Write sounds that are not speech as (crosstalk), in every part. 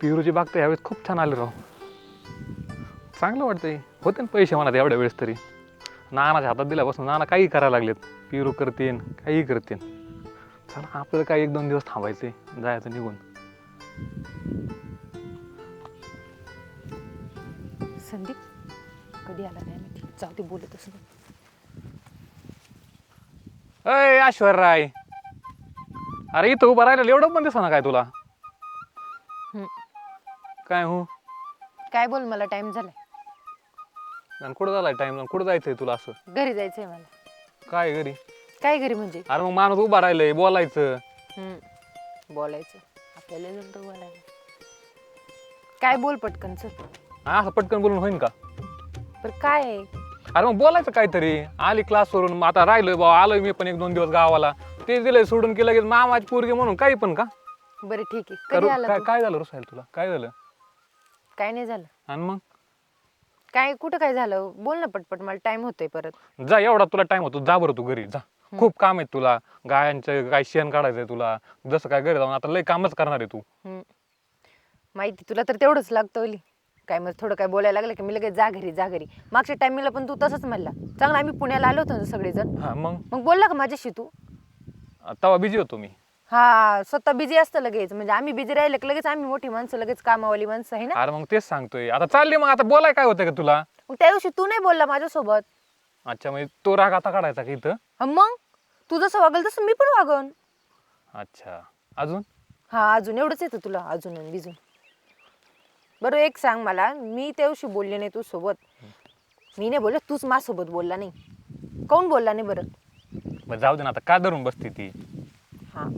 पिरूची बाग तर यावेळेस खूप छान आले राव. चांगलं वाटतंय. होते ना पैसे म्हणा एवढ्या वेळेस तरी. नानाच्या हातात दिल्यापासून नाना काही करायला लागलेत. पिरू करतीन काही करतीन. चला आपल्याला काय एक दोन दिवस थांबायचे जायचं निघून. संदीप कधी आला नाही माहिती जाऊ दे बोलतच नाही अय ऐश्वर राय अरे इथं उभं राहिलं एवढं पण दिसा ना काय तुला. काय हो? काय बोल मला टाइम झालाय. आणि कुठं झालाय टाइम कुठं जायचंय तुला असं? घरी जायचंय मला. काय घरी? काय घरी म्हणजे? अरे मग माणूस उभा राहिलंय बोलायचं. हम्म. बोलायचं. आपल्याला जमतं बोलायला. काय बोल पटकन चल. हा, असं पटकन बोलून होईन का? पर काय आहे? अरे मग बोलायचं काहीतरी. आली क्लास वरून मग आता राहिलोय बाबा आलोय मी पण एक दोन दिवस गावाला. ते दिलंय सोडून की लगेच मामाची पोरगी म्हणून काही पण का? बरं ठीक आहे. करू- कधी आला काय तू? काय झालं रुसायल तुला? काय झालं? काय नाही झालं. आणि मग? काय कुठं काय झालं? बोल ना पटपट मला टाइम होतोय परत. जा एवढा तुला टाइम होतो. जा बरं तू घरी जा. खूप काम आहे तुला. गायांचं काय शेण काढायचंय तुला. जसं काय घरी जाऊन आता लय कामच करणार आहे तू. हम्म. माहिती तुला तर तेवढंच लागतं ओली. काय मग थोडं काय बोलायला लागलं की मी लगेच जा घरी जा घरी. मागच्या टायमिंगला पण तू तसंच म्हणला. चांगला आम्ही पुण्याला आलो होतो ना सगळेजण. हा मग? मग बोलला का माझ्याशी तू. तेव्हा बिझी होतो मी. हा स्वतः बिझी असतं लगेच. म्हणजे आम्ही बिझी राहिलं की लगेच आम्ही मोठी माणसं लगेच कामावाली माणसं आहे ना? अरे मग तेच सांगतोय. आता चालली मग आता बोलाय काय होतं का तुला? मग त्या दिवशी तू नाही बोलला माझ्यासोबत. अच्छा म्हणजे तो राग आता काढायचा का इथं? हा मग? तू जसं वागल तसं मी पण वागन. अच्छा. अजून? हा अजून. एवढंच येतं तुला अजून आणि बिजून. बरं एक सांग मला. मी त्या दिवशी बोलले नाही तू सोबत. मी नाही बोलले तूच माझ्यासोबत बोलला नाही. काऊन बोलला नाही बरं? मग जाऊ दे ना आता का धरून बसती ती? हा.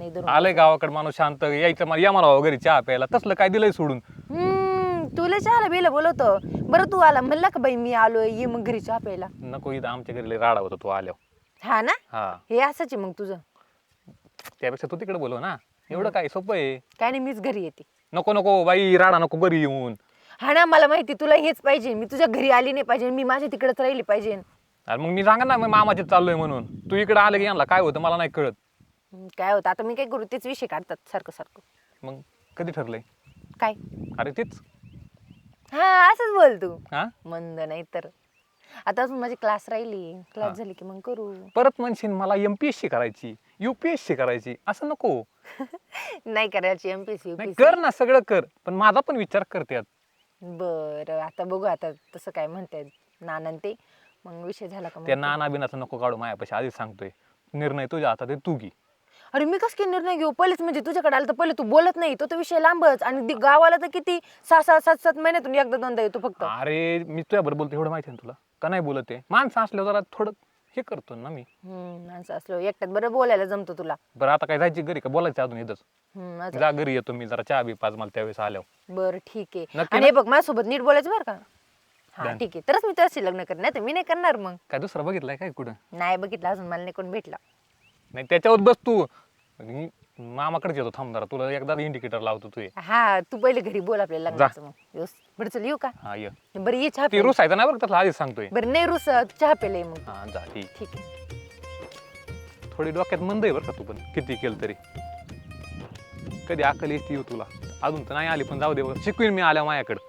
नाही आलंय गावाकडे माणूस शांत यायचं मला या मला घरी चहा प्यायला. तसलं काय दिलंय सोडून? हम्म तुला चहाला बिला बोलवतो. बरं तू आला म्हणला का बाई मी आलोय ये मग घरी चहा प्यायला. नको इथं आमच्या घरी लय राडा होता तू आल्यावर. हा ना? हा. हे असंच आहे मग तुझं. त्यापेक्षा तू तिकडे बोलव ना. एवढं काय सोपं आहे? काय नाही मीच घरी येते. नको नको बाई राडा नको घरी येऊन. हा ना मला माहिती तुला हेच पाहिजे. मी तुझ्या घरी आली नाही पाहिजे मी माझ्या तिकडेच राहिली पाहिजे. अरे मग मी सांगा ना मग मामाचे चाललोय म्हणून. तू इकडे आलं की यांना काय होतं मला नाही कळत. हम्म, काय होतं? आता मी काय करू तेच विषय काढतात सारखं सारखं. मग कधी ठरलंय? काय? अरे तेच. हा असंच बोल तू. हा? मंद नाही तर. आता अजून माझी क्लास राहिली. हा. क्लास झाली की मग करू. परत म्हणशील मला एम पी एस सी करायची यू पी एस सी करायची असं नको. (laughs) नाही करायची एमपीसी नाही युपीसी कर ना सगळं कर पण माझा पण विचार करते. बरं आता बघू आता तसं काय म्हणतायत नानन ते. मग विषय झाला का त्या ते. नाना बिनाचं नको काढू मायापाशी आधीच सांगतोय. निर्णय तुझ्या हातात आहे तू घे. अरे मी कस काय निर्णय घेऊ? पहिलेच म्हणजे तुझ्याकडे आलं तर पहिले तू बोलत नाही. तो तर विषय लांबच. आणि गावाला तर किती सहा सहा सात सात महिन्यातून एकदा दोनदा येतो फक्त. अरे मी तुझ्या बरोबर बोलतो एवढं माहिती आहे ना तुला? का नाही बोलत आहे? माणसं असल्यावर जरा थोडं हे करतो ना मी. हम्म माणसं असलो एकट्यात बरं बोलायला जमतो तुला. बरं आता काय जायची घरी का? बोलायचं अजून इथंच हम्म, असं. जा घरी येतो मी जरा चहा बी पाच मला त्यावेळेस आल्यावर. बरं ठीक आहे. नक्की आणि हे बघ माझ्यासोबत नीट बोलायचं बरं का? हा Done. ठीक आहे. तरच मी त्याशी लग्न करणार नाही तर मी नाही करणार मग. काय दुसरं बघितलंय काय कुठं? नाही बघितलं अजून मला नाही कोण भेटला. नाही त्याच्यावर बस तू. आणि मामाकडेच येतो थांब जरा. तुला एकदा इंडिकेटर लावतो तू ये. हा तू पहिले घरी बोल आपल्या लग्नाचं मग. व्यवस्थित. बरं चल येऊ का? हा ये. बरं ये चहा ती प्यायला. रुसायचं नाही बरं आधीच सांगतोय. बरं नाही रुस चहा पेले मग. हा जा ठीक. ठीक आहे. थोडी डोक्यात मंद आहे बरं का तू पण. किती केलं तरी. कधी अक्कल येते येऊ तुला. अजून तर नाही आली पण जाऊ दे बरं. शिकवीन मी आल्या माझ्याकडं